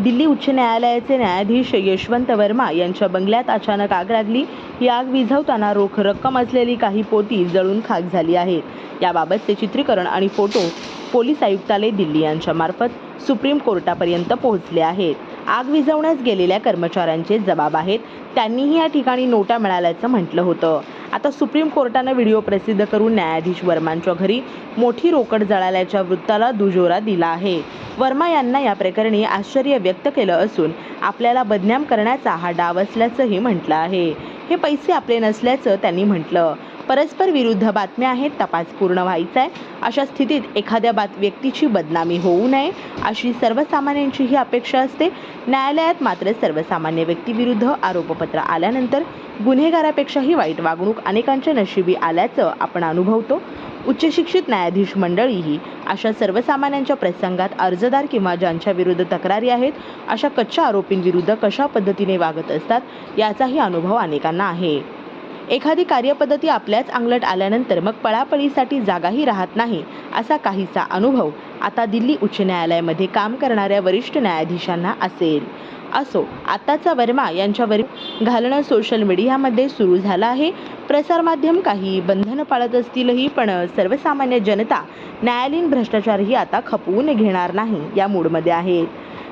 दिल्ली उच्च न्यायालयाचे न्यायाधीश यशवंत वर्मा यांच्या बंगल्यात अचानक आग लागली. ही आग विझवताना रोख रक्कम असलेली काही पोती जळून खाक झाली आहेत. याबाबतचे चित्रीकरण आणि फोटो पोलीस आयुक्तालय दिल्ली यांच्या मार्फत सुप्रीम कोर्टापर्यंत पोहोचले आहेत. आग विझवण्यास गेलेल्या कर्मचाऱ्यांचे जबाब आहेत. त्यांनीही या ठिकाणी नोटा मिळाल्याचं म्हटलं होतं. आता सुप्रीम कोर्टानं व्हिडिओ प्रसिद्ध करून न्यायाधीश वर्मांच्या घरी मोठी रोकड जळाल्याच्या वृत्ताला दुजोरा दिला आहे. वर्मा यांना या प्रकरणी आश्चर्य व्यक्त केलं असून आपल्याला बदनाम करण्याचा हा डाव असल्याचंही म्हटलं आहे. हे पैसे आपले नसल्याचं त्यांनी म्हटलं. परस्पर विरुद्ध बातम्या आहेत तपास पूर्ण व्हायचा आहे. अशा स्थितीत एखाद्या बात व्यक्तीची बदनामी होऊ नये अशी सर्वसामान्यांची ही अपेक्षा असते. न्यायालयात मात्र सर्वसामान्य व्यक्तीविरुद्ध आरोपपत्र आल्यानंतर गुन्हेगारापेक्षाही वाईट वागणूक अनेकांच्या नशिबी आल्याचं आपण अनुभवतो. उच्चशिक्षित न्यायाधीश मंडळीही अशा सर्वसामान्यांच्या प्रसंगात अर्जदार किंवा ज्यांच्या विरुद्ध तक्रारी आहेत अशा कच्च्या आरोपींविरुद्ध कशा पद्धतीने वागत असतात याचाही अनुभव अनेकांना आहे. एखादी कार्यपद्धती आपल्याच अंगलट आल्यानंतर मग पळापळीसाठी जागाही राहत नाही असा काहीसा अनुभव आता दिल्ली उच्च न्यायालयामध्ये काम करणाऱ्या वरिष्ठ न्यायाधीशांना असेल. असो आताचा वर्मा यांच्यावर घालणं सोशल मीडियामध्ये सुरू झालं आहे. प्रसारमाध्यम काही बंधनं पाळत असतीलही पण सर्वसामान्य जनता न्यायालयीन भ्रष्टाचारही आता खपवून घेणार नाही या मूडमध्ये आहेत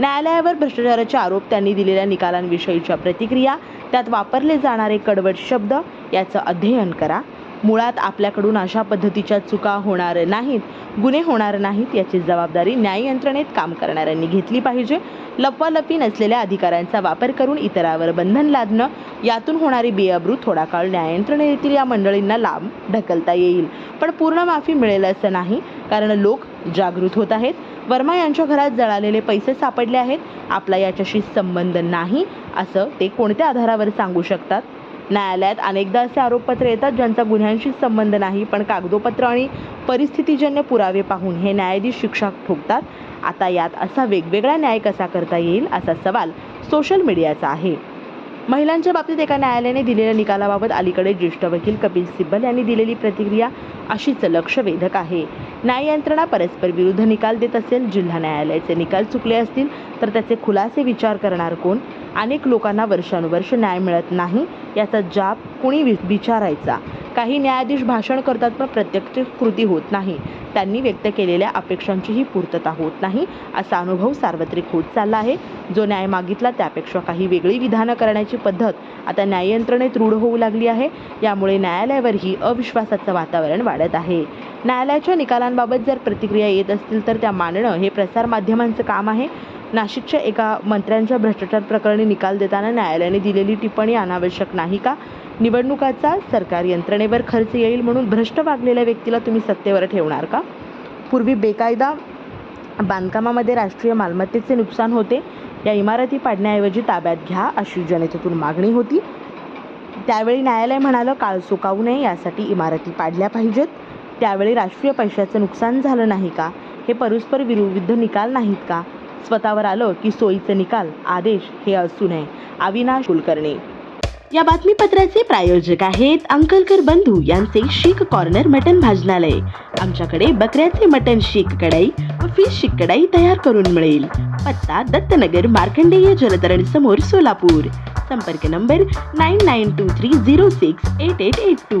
न्यायालयावर भ्रष्टाचाराचे आरोप त्यांनी दिलेल्या निकालांविषयीच्या प्रतिक्रिया त्यात वापरले जाणारे कडवट शब्द याचं अध्ययन करा. मुळात आपल्याकडून अशा पद्धतीच्या चुका होणार नाहीत गुन्हे होणार नाहीत याची जबाबदारी न्याय यंत्रणेत काम करणाऱ्यांनी घेतली पाहिजे. लपवालपी नसलेल्या अधिकारांचा वापर करून इतरावर बंधन लादणं यातून होणारी बेअब्रू थोडा काळ न्याय यंत्रणेतील या मंडळींना लांब ढकलता येईल. पण पूर्ण माफी मिळेल असं नाही कारण लोक जागृत होत आहेत. वर्मा यांच्या घरात जळालेले पैसे सापडले आहेत. आपला याच्याशी संबंध नाही असं ते कोणत्या आधारावर सांगू शकतात? न्यायालयात अनेकदा असे आरोपपत्र येतात ज्यांचा गुन्ह्यांशी संबंध नाही पण कागदोपत्र आणि परिस्थितीजन्य पुरावे पाहून हे न्यायाधीश शिक्षा ठोकतात. आता यात असा वेगवेगळा न्याय कसा करता येईल असा सवाल सोशल मीडियाचा आहे. महिलांच्या बाबतीत एका न्यायालयाने दिलेल्या निकालाबाबत अलीकडे ज्येष्ठ वकील कपिल सिब्बल यांनी दिलेली प्रतिक्रिया अशीच लक्षवेधक आहे. न्याय यंत्रणा परस्पर विरुद्ध निकाल देत असेल जिल्हा न्यायालयाचे निकाल चुकले असतील तर त्याचे खुलासे विचार करणार कोण? अनेक लोकांना वर्षानुवर्ष न्याय मिळत नाही याचा जाब कुणी वि- विचारायचा? काही न्यायाधीश भाषण करतात पण प्रत्यक्ष कृती होत नाही. त्यांनी व्यक्त केलेल्या अपेक्षांचीही पूर्तता होत नाही असा अनुभव सार्वत्रिक होत चालला आहे. जो न्याय मागितला त्यापेक्षा काही वेगळी विधानं करण्याची पद्धत आता न्याययंत्रणेत रूढ होऊ लागली आहे. यामुळे न्यायालयावरही अविश्वासाचं वातावरण वाढत आहे. न्यायालयाच्या निकालांबाबत जर प्रतिक्रिया येत असतील तर त्या मांडणं हे प्रसारमाध्यमांचं काम आहे. नाशिकच्या एका मंत्र्यांच्या भ्रष्टाचार प्रकरणी निकाल देताना न्यायालयाने दिलेली टिप्पणी अनावश्यक नाही का? निवडणुकाचा सरकार यंत्रणेवर खर्च येईल म्हणून भ्रष्ट वागलेल्या व्यक्तीला तुम्ही सत्तेवर ठेवणार का? पूर्वी बेकायदा बांधकामामध्ये राष्ट्रीय मालमत्तेचे नुकसान होते. या इमारती पाडण्याऐवजी ताब्यात घ्या अशी जनतेतून मागणी होती. त्यावेळी न्यायालय म्हणालं काळ चुकावू नये यासाठी इमारती पाडल्या पाहिजेत. त्यावेळी राष्ट्रीय पैशाचं नुकसान झालं नाही का? हे परस्पर विरुद्ध निकाल नाहीत का? स्वतःवर आलं की सोयीचं निकाल आदेश हे असू नये. अविनाश कुलकर्णी या बातमीपत्राचे प्रायोजक आहेत अंकलकर बंधू यांचे शीख कॉर्नर मटन भाजनालय. आमच्याकडे बकऱ्याचे मटन शीख कढाई व फिश शीख कढाई तयार करून मिळेल. पत्ता दत्तनगर मार्कंडेय जलतरण समोर सोलापूर. संपर्क number nine nine two three zero six eight eight eight two